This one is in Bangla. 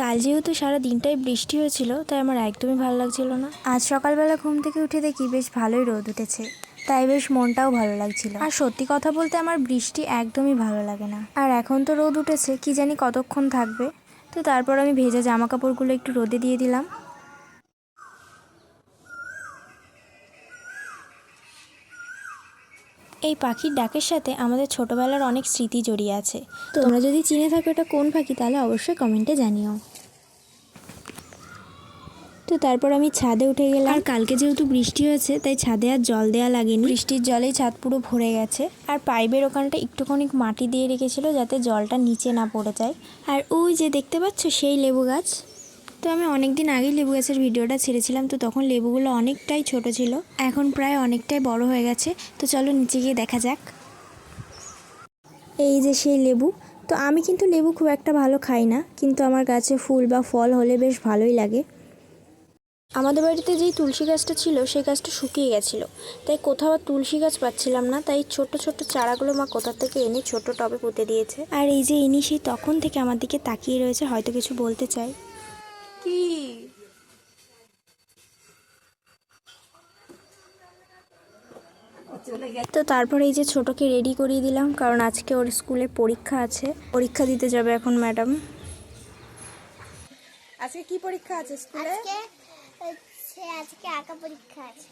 কাল যেহেতু সারা দিনটাই বৃষ্টি হয়েছিল তাই আমার একদমই ভালো লাগছিল না। আজ সকালবেলা ঘুম থেকে উঠে দেখি বেশ ভালোই রোদ উঠেছে তাই বেশ মনটাও ভালো লাগছিল। আর সত্যি কথা বলতে আমার বৃষ্টি একদমই ভালো লাগে না। আর এখন তো রোদ উঠেছে কি জানি কতক্ষণ থাকবে। তো তারপর আমি ভেজা জামা কাপড়গুলো একটু রোদে দিয়ে দিলাম। এই পাখির ডাকের সাথে আমাদের ছোটবেলার অনেক স্মৃতি জড়িয়ে আছে। তোমরা যদি চিনে থাকো এটা কোন পাখি তাহলে অবশ্যই কমেন্টে জানিও। তো তারপর আমি ছাদে উঠে গেলাম। আর কালকে যেহেতু বৃষ্টি হয়েছে তাই ছাদে আর জল দেওয়া লাগেনি। বৃষ্টির জলেই ছাদ পুরো ভরে গেছে। আর পাইপের ওখানটা একটুখানি মাটি দিয়ে রেখেছিল যাতে জলটা নিচে না পড়ে যায়। আর ওই যে দেখতে পাচ্ছ সেই লেবু গাছ? তো আমি অনেক দিন আগেই লেবু গাছের ভিডিওটা ছেড়েছিলাম, তো তখন লেবুগুলো অনেকটাই ছোট ছিল, এখন প্রায় অনেকটাই বড় হয়ে গেছে, তো চলো নিচে গিয়ে দেখা যাক। এই যে সেই লেবু, তো আমি কিন্তু লেবু খুব একটা ভালো খাই না, কিন্তু আমার গাছে ফুল বা ফল হলে বেশ ভালোই লাগে। আমাদের বাড়িতে যেই তুলসী গাছটা ছিল, সেই গাছটা শুকিয়ে গেছিল, তাই কোথাও তুলসী গাছ পাচ্ছিলাম না, তাই ছোট ছোট চারাগুলো মা কোথা থেকে এনে ছোট টবে পুঁতে দিয়েছে। আর এই যে ইনি সেই তখন থেকে আমার দিকে তাকিয়ে রয়েছে, হয়তো কিছু বলতে চাই কি? তো তারপরে এই যে ছোটোকে রেডি করিয়ে দিলাম কারণ আজকে ওর স্কুলে পরীক্ষা আছে। পরীক্ষা দিতে যাবে এখন ম্যাডাম। আজকে কি পরীক্ষা আছে স্কুলে? আজকে আজকে আঁকা পরীক্ষা আছে।